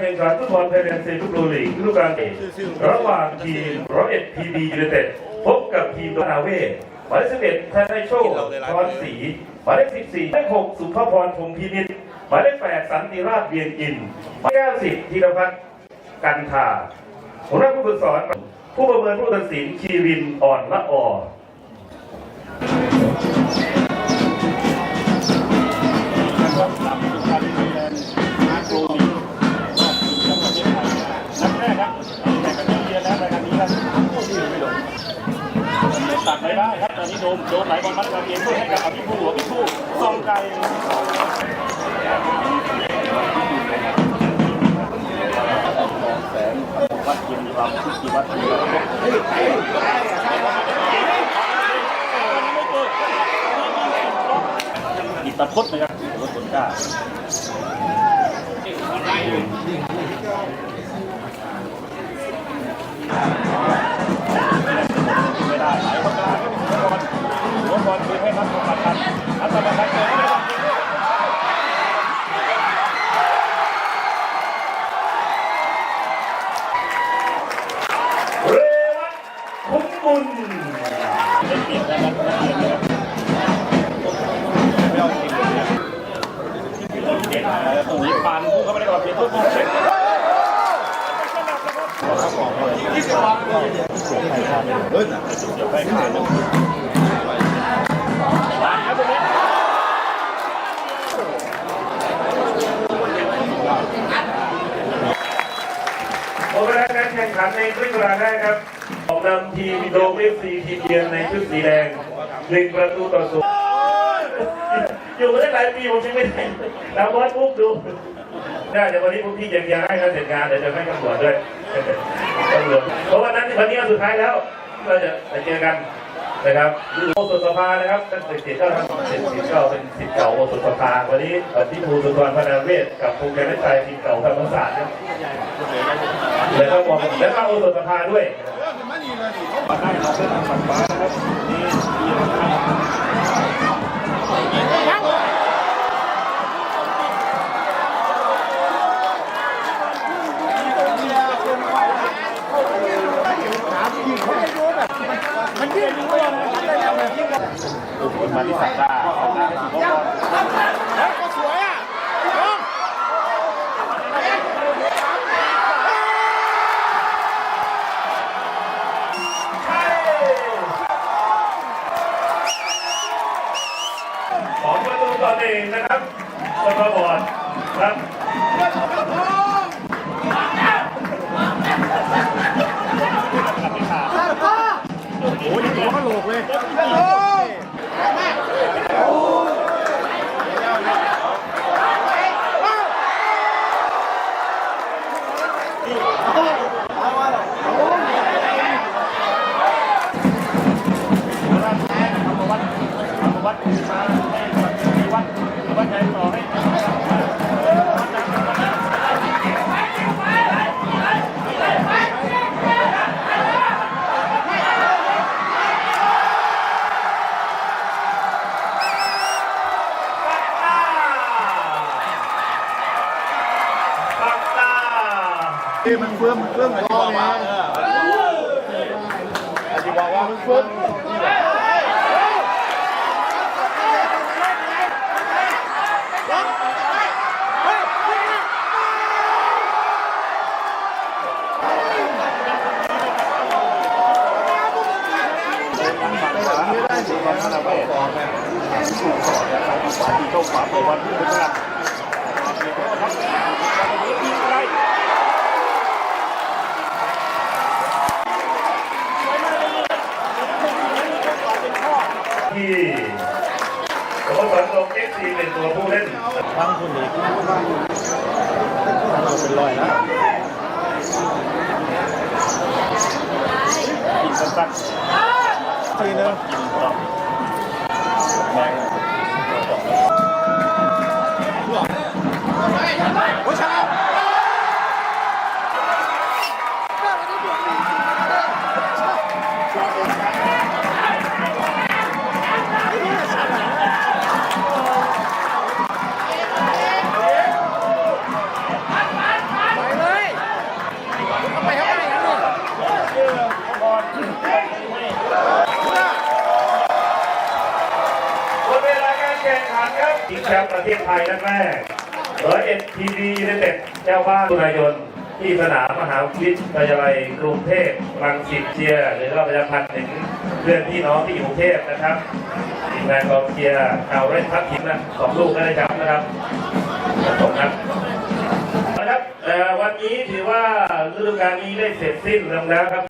แข่งขันฟุตบอลไทยแลนด์เซฟุตบอลลีกฤดูกาลนี้ระหว่างทีมร้อยเอ็ดพีบียูไนเต็ดพบกับทีมนาเว่หมายเลขสิบเอ็ดไทยไทโชคพรศรีหมายเลขสิบสี่หมายเลขหกสุภพรพงพินิจหมายเลขแปดสันติราชเวียนอินหมายเลขเก้าสิบธีรพัฒน์กันทาหัวหน้าผู้ฝึกสอน ผู้ประเมินผู้ตัดสินชีวินอ่อนละออ ตอนนี้โดมโดมไหลบอลมาแล้วเกมเพื่อให้กับอภิภูอภิภูซองไก่วัดกินความคิดกี่วัดกี่อีกตะพดนะครับรถขนกล้า โอเวลาการแข่งขันในครึ่งเวลาแรกครับของนำทีมโดมเอฟซีทีมเยือนในชุดสีแดงหนึ่งประตูต่อศูนย์อยู่มาได้หลายปีผมยังไม่ได้ตามบอสปุ๊บดู ได้เดี๋ยววันนี้พวกพี่ยังยังให้เขาเสร็จงานเดี๋ยวจะให้ตำรวจด้วยตำรวจเพราะวันนั้นวันนี้สุดท้ายแล้วเราจะเจอกันนะครับโอสุสภานะครับท่านเป็นศิษย์เจ้าท่านเป็นศิษย์เก่าเป็นศิษย์เก่าโอสุสภาวันนี้พี่ภูสุนทรพนาเวศกับภูมิใจไทยศิษย์เก่าธรรมศาสตร์ครับแล้วก็มองแล้วก็โอสถสภาด้วย มาได้เราเป็นฝั่งฟ้านะครับนี่ที่เราทำ มันยืดตัวมันเลยทำแบบนี้ ลูก คนมาที่สัปดาห์สัปดาห์ที่สุดก็แล้วก็สวยอะน้องสองประตูต่อหนึ่งนะครับสกอร์บอร์ดครับ โอ้ยหัวกระโหลกเลย เอ้มันเฟื่องเฟื่องอะไรบอกว่าที่บอกว่ามันเฟื่องฝั่งขวาที่วัดพระนเวศถูกสอนนะครับที่โชคขวาตัววัดที่เป็นหลักยิงอะไร ที่สโมสรตรงเอ็ก ซีเป็นตัวผู้เล่นฟังคุณดีเป็นรอยแล้วกินสั้นๆทีนึง มป์ประเทศไทยนัดแรกร้อยเอ็ดทีวียูไนเต็ดเจ้าบ้านตุนายนที่สนามมหาวิทยาลัยกรุงเทพรังสิตเชียร์หรือว่าประชาพันธ์ถึงเพื่อนพี่น้องที่อยู่กรุงเทพนะครับทีมงานกองเชียร์ชาวเล่นทัพทีมนะสองลูกก็ได้แชมป์นะครับขอบคุณครับนะครับเอ่วันนี้ถือว่าฤดูกาลนี้ได้เสร็จสิ้นลงแล้วครับ